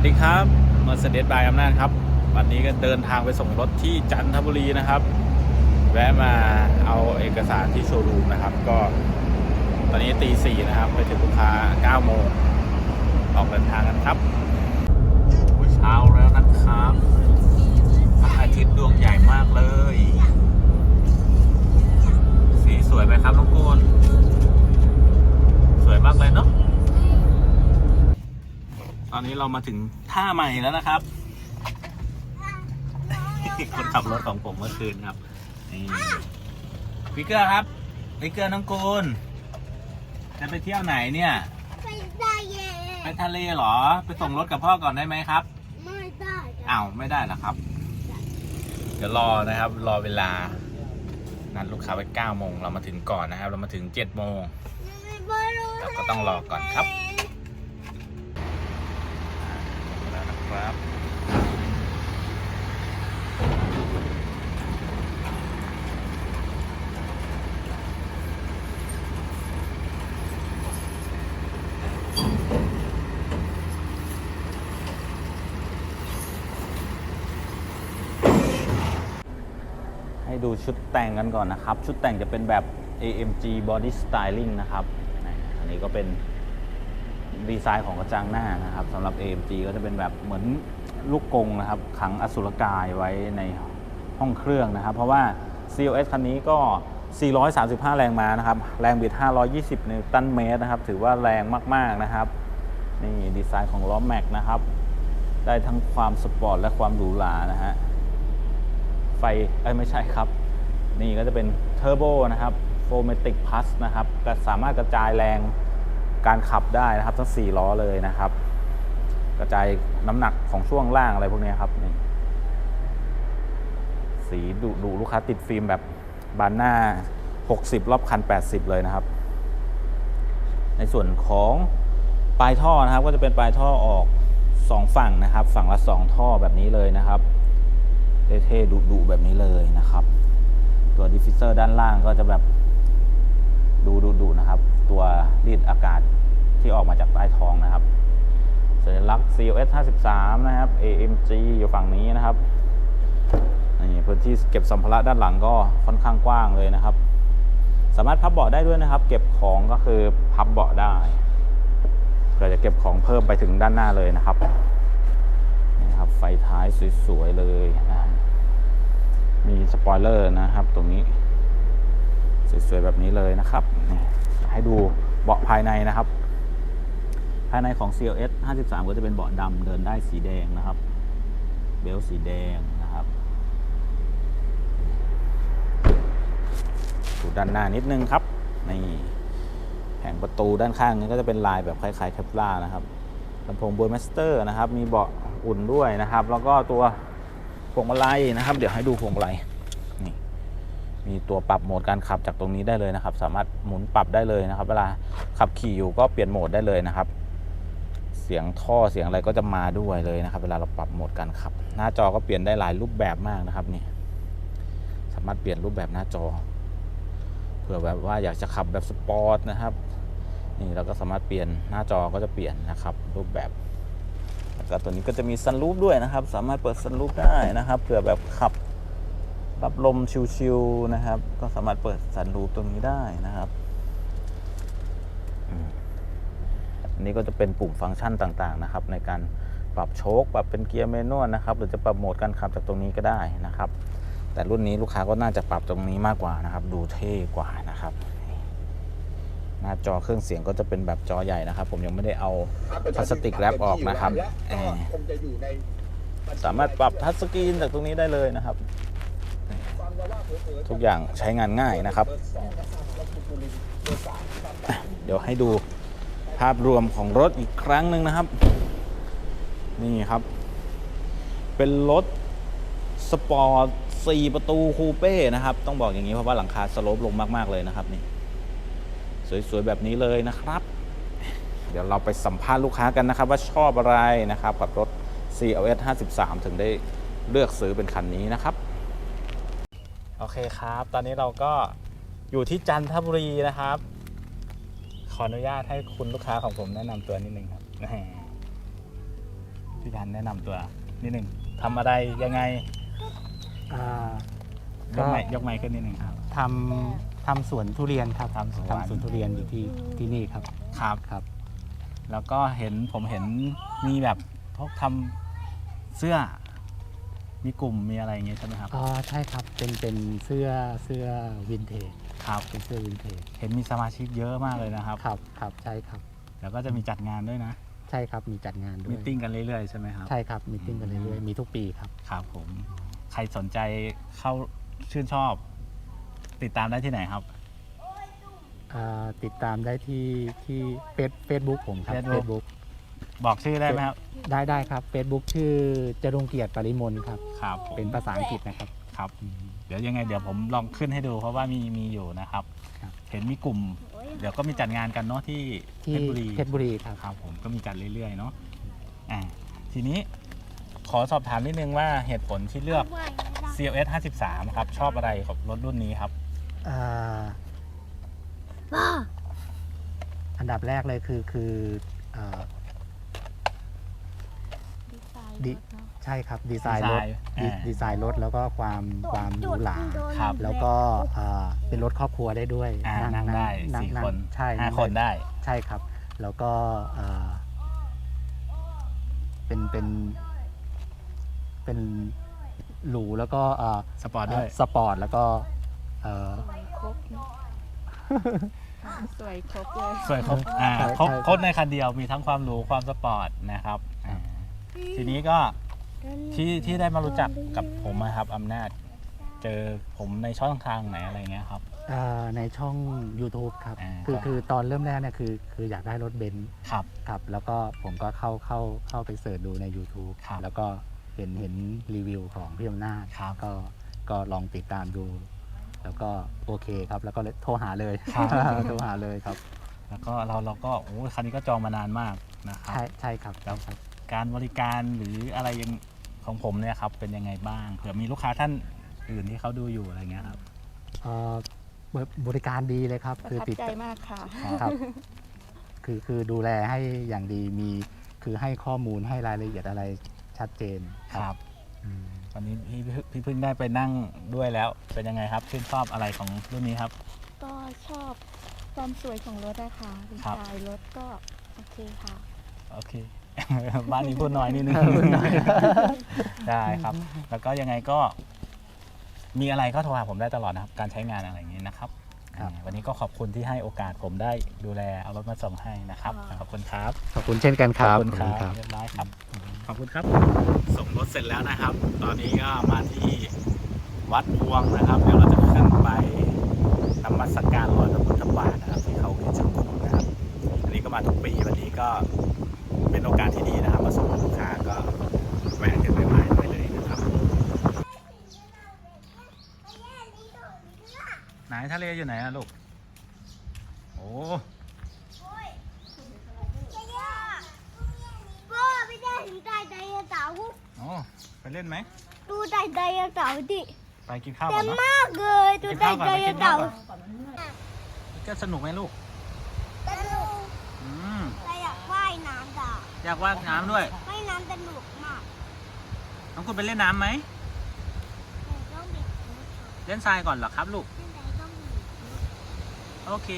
วัสดีครับมาเสด็จบายอำนาจครับ วันนี้ก็เดินทางไปส่งรถที่จันทบุรีนะครับ แวะมาเอาเอกสารที่โชว์รูมนะครับ ก็ ตอนนี้ตีสี่นะครับ ไปถึงลูกค้าเก้าโมงออกเดินทางกันครับเช้าแล้วนะครับพระอาทิตย์ดวงใหญ่ เรามาถึงท่าใหม่แล้วนะครับ คนขับรถของผมเมื่อคืนครับนี่พี่เกอร์ครับพี่เกอร์น้องกูลจะไปเที่ยวไหนเนี่ยไม่ได้เย่ไปทะเลเหรอ ไปส่งรถกับพ่อก่อนได้ไหมครับ ไม่ได้จ้ะอ้าวไม่ได้เหรอครับ เดี๋ยวรอนะครับ รอเวลา นัดลูกค้าไว้9โมงเรามาถึงก่อนนะครับ เรามาถึง7โมงไม่รู้เราก็ต้องรอก่อนครับ ครับให้ดูชุดแต่งกันก่อนนะครับ ชุดแต่งจะเป็นแบบ AMG Body Styling นะครับ อันนี้ก็เป็น ดีไซน์ของกระจังหน้านะครับสำหรับ AMG ก็จะเป็นแบบเหมือนลูกกงนะครับ ขังอสุรกายไว้ในห้องเครื่องนะครับ เพราะว่า CLS คันนี้ก็ 435 แรงม้านะครับ แรงบิด 520 นิวตันเมตรนะครับ ถือว่าแรงมาก ๆ นะครับ นี่ดีไซน์ของล้อแม็กนะครับ ได้ทั้งความสปอร์ตและความหรูหรานะฮะ ไฟ เอ้ย ไม่ใช่ครับ นี่ก็จะเป็นเทอร์โบนะครับโฟเมติกพัสนะครับก็สามารถกระจายแรง การขับได้นะครับ ทั้ง 4 ล้อเลยนะครับ กระจายน้ำหนักของช่วงล่างอะไรพวกนี้ครับนี่สีดุดุลูกค้าติดฟิล์มแบบบานหน้า 60 รอบคัน 80 เลยนะครับ ในส่วนของปลายท่อนะครับ ก็จะเป็นปลายท่อออก 2 ฝั่งนะครับ ฝั่งละ 2 ท่อแบบนี้เลยนะครับเท่ๆดุๆแบบนี้เลยนะครับ ตัวดิฟฟิเซอร์ด้านล่างก็จะแบบดูดุๆนะครับ ตัวรีดอากาศ ที่ออกมาจากใต้ท้องนะครับ สัญลักษณ์ COS 53 นะครับ AMG อยู่ฝั่งนี้นะครับนี่พื้นที่เก็บสัมภาระด้านหลังก็ค่อนข้างกว้างเลยนะครับ สามารถพับเบาะได้ด้วยนะครับ เก็บของก็คือพับเบาะได้เพื่อจะเก็บของเพิ่มไปถึงด้านหน้าเลยนะครับนี่ครับ ไฟท้ายสวยๆเลยนะมีสปอยเลอร์นะครับ ตรงนี้ สวยๆแบบนี้เลยนะครับ ให้ดูเบาะภายในนะครับ ภายในของ CLS 53 ก็จะเป็นเบาะดำเดินได้สีแดงนะครับ เบลสีแดงนะครับดูด้านหน้านิดนึงครับนี่แผงประตูด้านข้างนี้ก็จะเป็นลายแบบคล้ายๆแคปล่านะครับลำโพงบวยมสเตอร์นะครับ มีเบาะอุ่นด้วยนะครับ แล้วก็ตัวพวงมาลัยนะครับ เดี๋ยวให้ดูพวงมาลัยนี่มีตัวปรับโหมดการขับจากตรงนี้ได้เลยนะครับ สามารถหมุนปรับได้เลยนะครับ เวลาขับขี่อยู่ก็เปลี่ยนโหมดได้เลยนะครับ เสียงท่อเสียงอะไรก็จะมาด้วยเลยนะครับ เวลาเราปรับโหมดการขับ หน้าจอก็เปลี่ยนได้หลายรูปแบบมากนะครับนี่สามารถเปลี่ยนรูปแบบหน้าจอเผื่อแบบว่าอยากจะขับแบบสปอร์ตนะครับนี่เราก็สามารถเปลี่ยนหน้าจอก็จะเปลี่ยนนะครับ รูปแบบแล้วก็ตัวนี้ก็จะมีซันรูฟด้วยนะครับ สามารถเปิดซันรูฟได้นะครับเผื่อแบบขับรับลมชิวๆนะครับ ก็สามารถเปิดซันรูฟตรงนี้ได้นะครับอืม อันนี้ก็จะเป็นปุ่มฟังก์ชันต่างๆนะครับในการปรับโชคปรับเป็นเกียร์เมนวลนะครับหรือจะปรับโหมดการขับจากตรงนี้ก็ได้นะครับ แต่รุ่นนี้ลูกค้าก็น่าจะปรับตรงนี้มากกว่านะครับ ดูเท่กว่านะครับ หน้าจอเครื่องเสียงก็จะเป็นแบบจอใหญ่นะครับ ผมยังไม่ได้เอาพลาสติกแรปออกนะครับสามารถปรับทัชสกรีนจากตรงนี้ได้เลยนะครับ ทุกอย่างใช้งานง่ายนะครับ เดี๋ยวให้ดู ภาพรวมของรถอีกครั้งหนึ่งนะครับ นี่ครับ เป็นรถสปอร์ต4ประตูคูเป้นะครับ ต้องบอกอย่างนี้เพราะว่าหลังคาสโลปลงมาก ๆ เลยนะครับนี่สวย ๆ แบบนี้เลยนะครับ เดี๋ยวเราไปสัมภาษณ์ลูกค้ากันนะครับ ว่าชอบอะไรนะครับ กับรถ CLS 53 ถึงได้เลือกซื้อเป็นคันนี้นะครับ โอเคครับ ตอนนี้เราก็อยู่ที่จันทบุรีนะครับ ออนุญาตให้คุณลูกค้าของผมแนะนำตัวนิดนึงครับแหมพี่พันธ์แนะนำตัวนิดหนึ่งทำอะไรยังไงอ่า ยกไม้ยกไม้ขึ้นนิดหนึ่งครับ ทำทำสวนทุเรียนครับทำสวนทำสวนทุเรียนอยู่ที่ที่นี่ครับ ครับครับ แล้วก็เห็นผมเห็นมีแบบพวกทำเสื้อ มีกลุ่มมีอะไรอย่างเงี้ยใช่ไหมครับ อ๋อใช่ครับเป็นเป็นเสื้อเสื้อวินเทจครับ เป็นเสื้อวินเทจเห็นมีสมาชิกเยอะมากเลยนะครับ ครับครับใช่ครับแล้วก็จะมีจัดงานด้วยนะ ใช่ครับมีจัดงานด้วมียติ้งกันเรื่อยๆใช่ไหมครับ ใช่ครับมีติ้งกันเรื่อยๆมีทุกปีครับ ครับผม ใครสนใจเข้าชื่นชอบ ติดตามได้ที่ไหนครับ อ่าติดตามได้ที่ที่เฟซเฟซบุ๊กผมครับ Facebook เฟซ บุ๊กบอกชื่อได้ไหมครับ ได้ได้ครับเฟซบุ๊กชื่อจรุงเกียรติปริมลครับ ครับผมเป็นภาษาอังกฤษนะครับ ครับ เดี๋ยวยังไงเดี๋ยวผมลองขึ้นให้ดูเพราะว่ามีมีอยู่นะครับ ครับ เห็นมีกลุ่ม เดี๋ยวก็มีจัดงานกันเนาะที่เพที่ชรบุรีเพชรบุรีครับ ครับผมก็มีจัดเรื่อยๆเนาะอ่าทีนี้ขอสอบถามนิดนึงว่าเหตุผลที่เลือก CLS 53 ครับ ชอบอะไรกับรถรุ่นนี้ครับ อ่าบ้าอันดับแรกเลยคือคืออ่าดีดีไซน์รถเนอะใช่ครับดีไซน์รถดีไซน์ดีอ่าดีไซน์รถแล้วก็ความความหรูหราครับ แล้วก็อ่าเป็นรถครอบครัวได้ด้วยอ่านั่งได้นั่งสี่นั่งคนใช่ห้านั่งคนได้ ใช่ครับ แล้วก็อ่าเป็นเป็นเป็นหรูแล้วก็อ่าสปอร์ตด้วย สปอร์ตแล้วก็เอ่อสวยครบเนอะอ่าสวยครบเลย สวยครบอ่าใช่ครบใช่ ครบในคันเดียวมีทั้งความหรูความสปอร์ตนะครับอ่า ทีนี้ก็ที่ที่ได้มารู้จักกับผมนะครับอำนาจ เจอผมในช่องทางไหนอะไรเงี้ยครับ อ่าในช่อง YouTube ครับ อ่าคือครับ คือตอนเริ่มแรกเนี่ยคือคืออยากได้รถเบนซ์ครับ ครับ แล้วก็ผมก็เข้าเข้าเข้าไปเสิร์ชดูใน YouTube ครับ แล้วก็เห็นเห็นรีวิวของพี่อำนาจครับ ก็ก็ลองติดตามดู แล้วก็โอเคครับ แล้วก็เลยโทรหาเลยครับ โทรหาเลยครับ แล้วก็เราเราก็โอ้ยคันนี้ก็จองมานานมากนะครับ ใช่ใช่ครับแล้ว ใช่ครับ การบริการหรืออะไรยังของผมเนี่ยครับเป็นยังไงบ้างเผื่อมีลูกค้าท่านอื่นที่เขาดูอยู่อะไรเงี้ยครับ เอ่อบริการดีเลยครับประคือทับติดใจมากค่ะ ครับ คือคือดูแลให้อย่างดีมีคือให้ข้อมูลให้รายละเอียดอะไรชัดเจนครับอืมวันนี้พี่พี่เพิ่งได้ไปนั่งด้วยแล้วเป็นยังไงครับชื่นชอบอะไรของรุ่นนี้ครับ ก็ชอบความสวยของรถนะคะดีครับไซน์รถก็โอเคค่ะ โอเค บ้านนี้พูดน้อยนิดนึงพูดน้อยได้ครับ แล้วก็ยังไงก็ มีอะไรก็โทรหาผมได้ตลอดนะครับ การใช้งานอะไรอย่างนี้นะครับครับอ่าวันนี้ก็ขอบคุณที่ให้โอกาสผมได้ดูแลเอารถมาส่งให้นะครับค่ะขอบคุณครับ ขอบคุณเช่นกันครับ ขอบคุณคขรัอบณครับเรียบร้อยครับ ขอบคุณครับ ส่งรถเสร็จแล้วนะครับ ตอนนี้ก็มาที่วัดพวงนะครับ เดี๋ยวเราจะขึ้นไปนมัสการรอยพระพุทธบาทนะครับ ที่เขาคิดชกุลนะครับ อันนี้ก็มาทุกปีวันนี้ก็ เป็นโอกาสที่ดีนะครับมาส่งลูกค้าก็แวะขึ้นไปไหว้ได้เลยนะครับไหนทะเลอยู่ไหนอะลูกโอ้พ่อไม่ได้ถึงไดไดโนเสาร์โอ้ไปเล่นไหมดูไดไดโนเสาร์ดิไปกินข้าวเต็ก่อนมเนาะมากเลยดูกินไดข้าวก่อนไดไปโนกินเสาข้าวร์ก่อนก็สนุกไหมลูก สนุก อืม แต่อยากว่ายน้ำจ้ะ อยากว่ายน้ำด้วย ว่ายน้ำสนุกมากน้องคุณไปเล่นน้ำไหม แต่ต้องมีชุดเล่นทรายก่อนเหรอครับลูกแต่ต้องมีชุด โอเค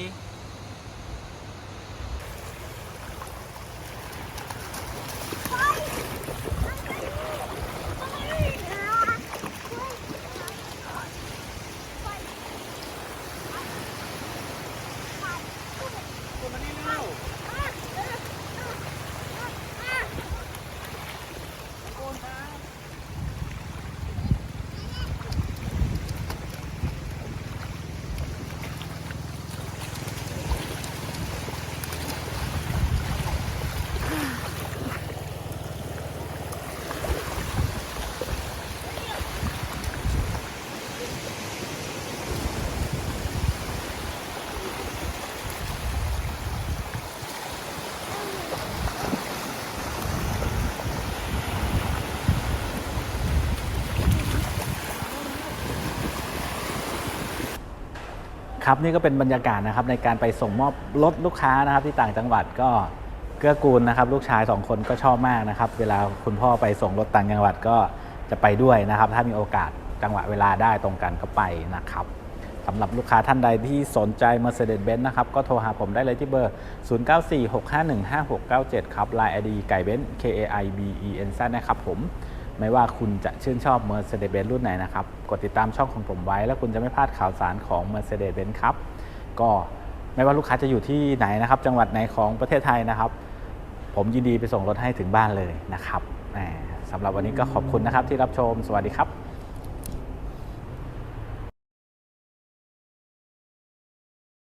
ครับนี่ก็เป็นบรรยากาศนะครับในการไปส่งมอบรถลูกค้านะครับที่ต่างจังหวัดก็เกื้อกูลนะครับลูกชายสองคนก็ชอบมากนะครับเวลาคุณพ่อไปส่งรถต่างจังหวัดก็จะไปด้วยนะครับ ถ้ามีโอกาสจังหวะเวลาได้ตรงกันก็ไปนะครับสำหรับลูกค้าท่านใดที่สนใจ Mercedes-Benz นะครับก็โทรหาผมได้เลยที่เบอร์ 0946515697 ครับ Line ID ไก่เบนซ์ K A I B E N Z นะครับผม ไม่ว่าคุณจะชื่นชอบ Mercedes-Benz รุ่นไหนนะครับ กดติดตามช่องของผมไว้ แล้วคุณจะไม่พลาดข่าวสารของ Mercedes-Benz ครับ ก็ไม่ว่าลูกค้าจะอยู่ที่ไหนนะครับ จังหวัดไหนของประเทศไทยนะครับ ผมยินดีไปส่งรถให้ถึงบ้านเลยนะครับสำหรับวันนี้ก็ขอบคุณนะครับที่รับชม สวัสดีครับ